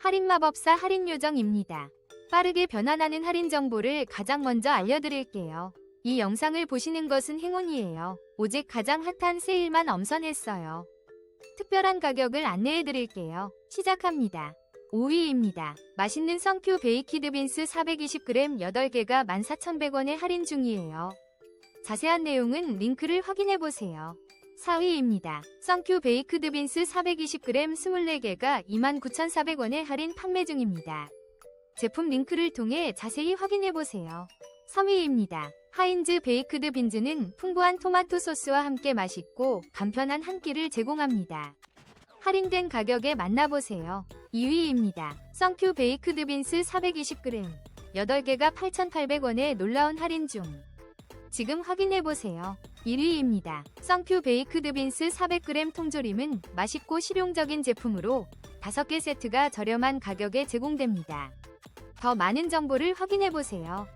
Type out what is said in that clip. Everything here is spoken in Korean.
할인마법사 할인요정입니다. 빠르게 변환하는 할인 정보를 가장 먼저 알려드릴게요. 이 영상을 보시는 것은 행운이에요. 오직 가장 핫한 세일만 엄선했어요. 특별한 가격을 안내해드릴게요. 시작합니다. 5위입니다. 맛있는 성큐 베이키드 빈스 420g 8개가 14,100원에 할인 중이에요. 자세한 내용은 링크를 확인해보세요. 4위입니다. 썬큐 베이크드 빈스 420g 24개가 29,400원에 할인 판매 중입니다. 제품 링크를 통해 자세히 확인해보세요. 3위입니다. 하인즈 베이크드 빈즈는 풍부한 토마토 소스와 함께 맛있고 간편한 한 끼를 제공합니다. 할인된 가격에 만나보세요. 2위입니다. 썬큐 베이크드 빈스 420g 8개가 8,800원에 놀라운 할인 중. 지금 확인해보세요. 1위입니다. 썬큐 베이크드 빈스 400g 통조림은 맛있고 실용적인 제품으로 5개 세트가 저렴한 가격에 제공됩니다. 더 많은 정보를 확인해보세요.